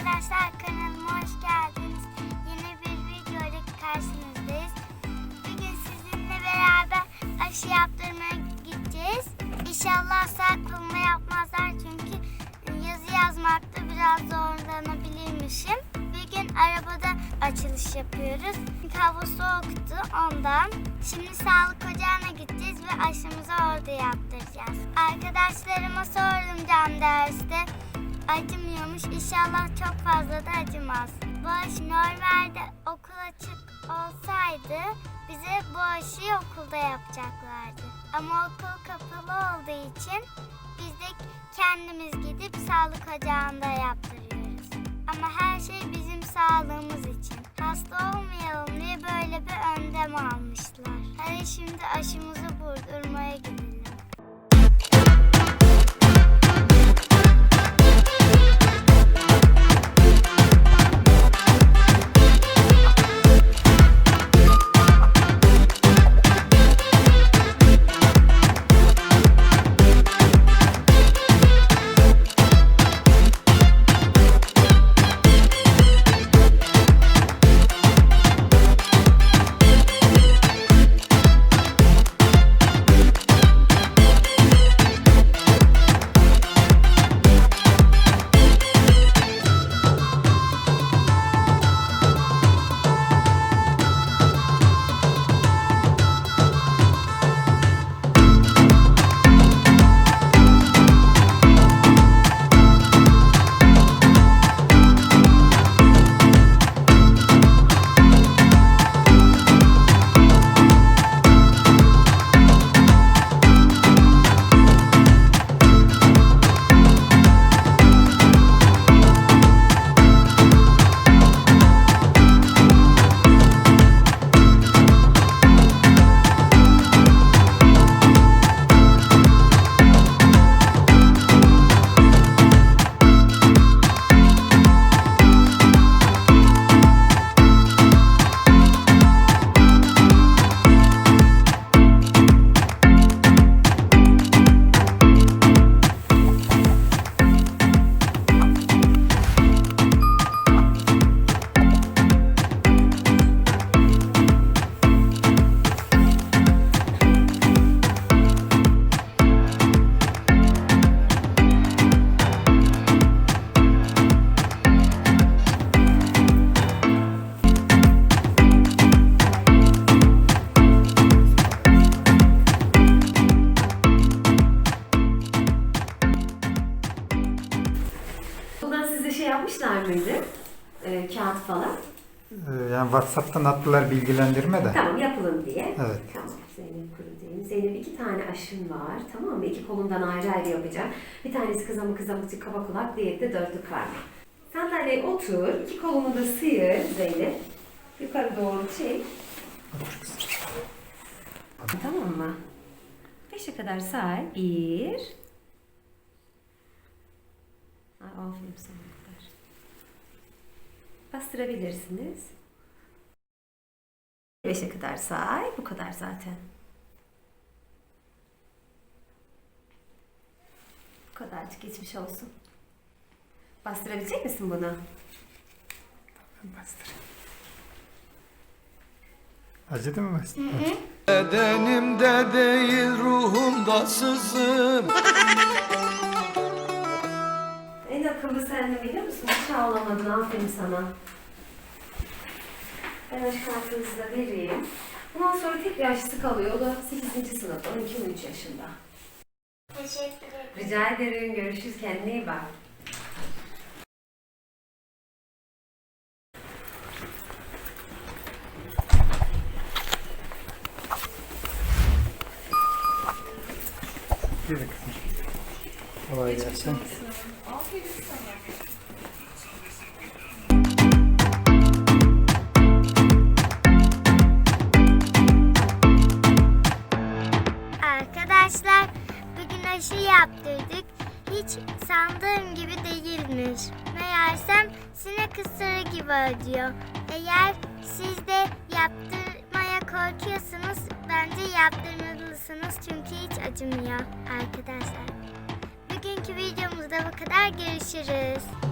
Arkadaşlar kanalıma hoş geldiniz. Yeni bir video ile karşınızdayız. Bugün sizinle beraber aşı yaptırmaya gideceğiz. İnşallah sağ koluma yapmazlar çünkü yazı yazmakta biraz zorlanabilirmişim. Bugün arabada açılış yapıyoruz. Hava soğuktu ondan. Şimdi sağlık ocağına gideceğiz ve aşımızı orada yaptıracağız. Arkadaşlarıma sordum can derste. Acımıyormuş. İnşallah çok fazla da acımaz. Bu normalde okul açık olsaydı bize bu aşıyı okulda yapacaklardı. Ama okul kapalı olduğu için biz de kendimiz gidip sağlık ocağında yaptırıyoruz. Ama her şey bizim sağlığımız için. Hasta olmayalım diye böyle bir önlem almışlar. Hadi şimdi aşımızı vurdurmaya Kağıt falan. Ee, Yani WhatsApp'tan attılar bilgilendirme de. Tamam yapılın diye. Evet. Tamam Zeynep kuru diyeyim. Zeynep iki tane aşın var. Tamam mı? İki kolundan ayrı ayrı yapacağım. Bir tanesi kızamık kızamık kaba kulak, diğeri de dörtlü karma. Sandalyeye otur. iki kolunu da sıyır Zeynep. Yukarı doğru çek. Tamam mı? Beşe kadar say. Bir. Ay, aferin sana. Bastırabilirsiniz. Beşe kadar say. Bu kadar zaten. Bu kadarcık geçmiş olsun. Bastırabilecek misin bunu? Bastır. Acıdı mı bastır? Bedenimde değil ruhumda sızım sendin biliyor musun? Hiç ağlamadın. Aferin sana. Ben aşk kartınızı da vereyim. Bundan sonra tek bir aşısı kalıyor. O da 8. sınıf. 12-13 yaşında. Teşekkür ederim. Rica ederim. Görüşürüz. Kendine iyi bak. Kolay gelsin. Arkadaşlar bugün aşı yaptırdık. Hiç sandığım gibi değilmiş. Meğersem sinek ısırığı gibi acıyor. Eğer siz de yaptırmaya korkuyorsanız bence yaptırmalısınız çünkü hiç acımıyor arkadaşlar. Bugünkü videomuzda bu kadar görüşürüz.